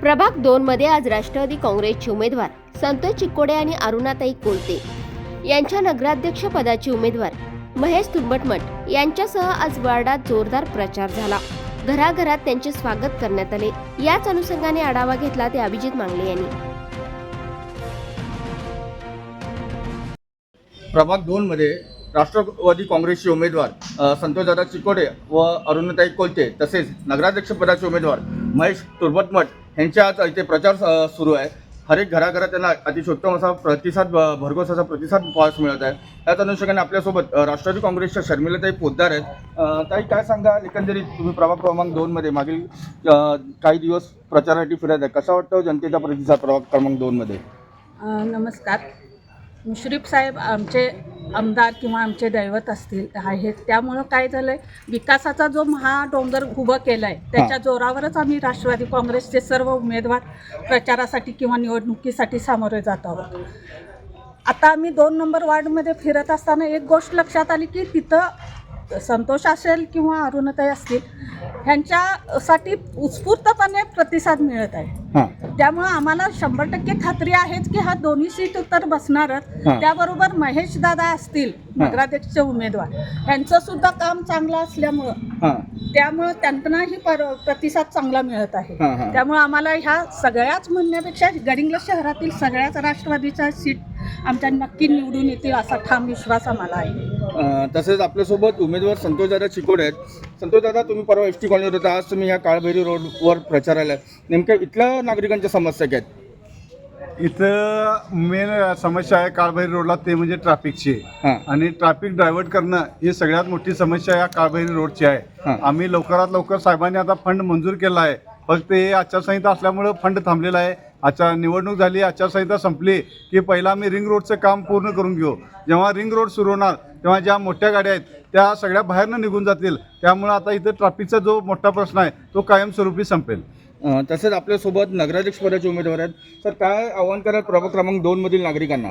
प्रभाग दोन मध्ये आज राष्ट्रवादी काँग्रेसचे उमेदवार संतोष चिक्कोडे आणि अरुणाताई कोलते यांच्या नगराध्यक्ष पदाचे उमेदवार महेश तुंबटमट यांच्यासह आज वार्डात जोरदार प्रचार झाला. घराघरात त्यांचे स्वागत करण्यात आले. याच अनुषंगाने आढावा घेतला ते अभिजित मांगले यांनी. प्रभाग दोनमध्ये राष्ट्रवादी काँग्रेसचे उमेदवार संतोषदादा चिकोडे व अरुणताई कोलते तसेच नगराध्यक्षपदाचे उमेदवार महेश तुर्बतमठ यांच्या आज इथे प्रचार सुरू आहे. हर एक घराघरात त्यांना अतिशोत्तम असा प्रतिसाद भरघोस असा प्रतिसाद पास मिळत आहे. त्याच अनुषंगाने आपल्यासोबत राष्ट्रवादी काँग्रेसच्या शर्मिलाताई पोद्दार आहेत. ताई काय सांगा? एकंदरीत तुम्ही प्रभाग क्रमांक दोनमध्ये मागील काही दिवस प्रचारासाठी फिरत आहे. कसा वाटतो जनतेचा प्रतिसाद प्रभाग क्रमांक दोनमध्ये नमस्कार. मुश्रीफ साहेब आमचे आमदार किंवा आमचे दैवत असतील आहेत. त्यामुळं काय झालं आहे विकासाचा जो महाडोंगर उभं केला आहे त्याच्या जोरावरच आम्ही राष्ट्रवादी काँग्रेसचे सर्व उमेदवार प्रचारासाठी किंवा निवडणुकीसाठी सामोरे जात आहोत. आता आम्ही दोन नंबर वार्डमध्ये फिरत असताना एक गोष्ट लक्षात आली की तिथं संतोष असेल किंवा अरुणताई असतील ह्यांच्यासाठी उत्स्फूर्तपणे प्रतिसाद मिळत आहे. त्यामुळं आम्हाला शंभर टक्के खात्री आहेच की हा दोन्ही सीट तर बसणारच. हां. त्याबरोबर महेश दादा असतील नगराध्यक्ष उमेदवार. यांचं सुद्धा काम चांगलं असल्यामुळं हां. त्यामुळं त्यांनाही पर प्रतिसाद चांगला मिळत आहे. हां, हां. त्यामुळं आम्हाला ह्या सगळ्याच म्हणण्यापेक्षा गडिंग्लज शहरातील सगळ्याच राष्ट्रवादीच्या सीट आमच्या नक्की निवडून येतील असा ठाम विश्वास आम्हाला आहे. तसेच आपल्यासोबत उमेदवार संतोषदादा चिकोडे आहेत. संतोषदादा तुम्ही परवा एस टी कॉलनीवर होता. आज तुम्ही ह्या काळभैरी रोडवर प्रचाराला. नेमक्या इथल्या नागरिकांच्या समस्या काय आहेत? इथं मेन समस्या आहे काळभैरी रोडला ते म्हणजे ट्रॅफिकची. आणि ट्रॅफिक डायव्हर्ट करणं ही सगळ्यात मोठी समस्या या काळभैरी रोडची. आहे. आम्ही लवकरात लवकर साहेबांनी आता फंड मंजूर केला आहे. फक्त हे आचारसंहिता असल्यामुळं फंड थांबलेला आहे. आचार निवडणूक झाली आचारसंहिता संपली की पहिला आम्ही रिंग रोडचं काम पूर्ण करून घेऊ. जेव्हा रिंग रोड सुरू होणार तेव्हा ज्या मोठ्या गाड्या आहेत त्या सगळ्या बाहेरनं निघून जातील. त्यामुळं आता इथं ट्रॅफिकचा जो मोठा प्रश्न आहे तो कायमस्वरूपी संपेल. तसेच आपल्यासोबत नगराध्यक्ष पदाचे उमेदवार आहेत. सर काय आव्हान कराल प्रभाग क्रमांक दोन मधील नागरिकांना?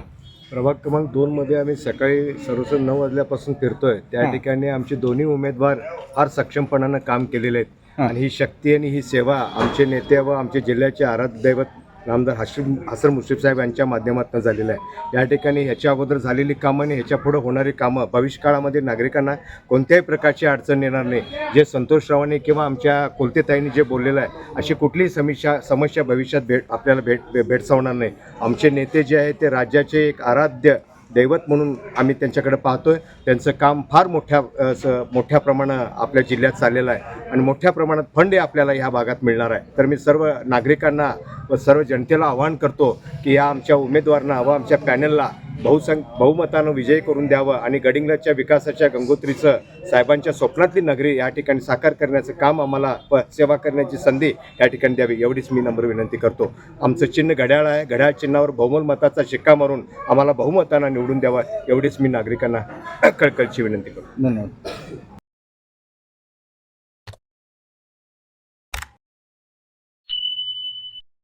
प्रभाग क्रमांक दोनमध्ये आम्ही सकाळी सर्वस्व नऊ वाजल्यापासून फिरतोय. त्या. ठिकाणी आमचे दोन्ही उमेदवार फार सक्षमपणानं काम केलेले आहेत. आणि ही शक्ती आणि ही सेवा आमचे नेते व आमचे जिल्ह्याचे आराध्य दैवत नामदार हसन हसन मुश्रीफ साहेब यांच्या माध्यमातून झालेलं आहे. या ठिकाणी ह्याच्या अगोदर झालेली कामं आणि ह्याच्यापुढं होणारी कामं भविष्यकाळामध्ये नागरिकांना कोणत्याही प्रकारची अडचण येणार नाही. जे संतोषरावांनी किंवा आमच्या कोलतेताईंनी जे बोललेलं आहे अशी कुठलीही समस्या समस्या भविष्यात भेट आपल्याला भेट भेडसावणार नाही. आमचे नेते जे आहेत ते राज्याचे एक आराध्य दैवत म्हणून आम्ही त्यांच्याकडे आहे त्यांचं काम फार मोठ्या मोठ्या प्रमाणात आपल्या जिल्ह्यात चाललेलं आहे. आणि मोठ्या प्रमाणात फंड हे आपल्याला ह्या भागात मिळणार आहे. तर मी सर्व नागरिकांना व सर्व जनतेला आवाहन करतो की या आमच्या उमेदवारांना व आमच्या पॅनलला बहुसंख बहुमतानं विजय करून द्यावं आणि गडिंग्लजच्या विकासाच्या गंगोत्रीचं साहेबांच्या स्वप्नातली नगरी या ठिकाणी साकार करण्याचं काम आम्हाला प सेवा करण्याची संधी या ठिकाणी द्यावी एवढीच मी नम्र विनंती करतो. आमचं चिन्ह घड्याळ आहे घड्याळ चिन्हावर बहुमल मताचा शिक्का मारून आम्हाला बहुमतानं निवडून द्यावा एवढीच मी नागरिकांना कळकळची विनंती करतो. धन्यवाद.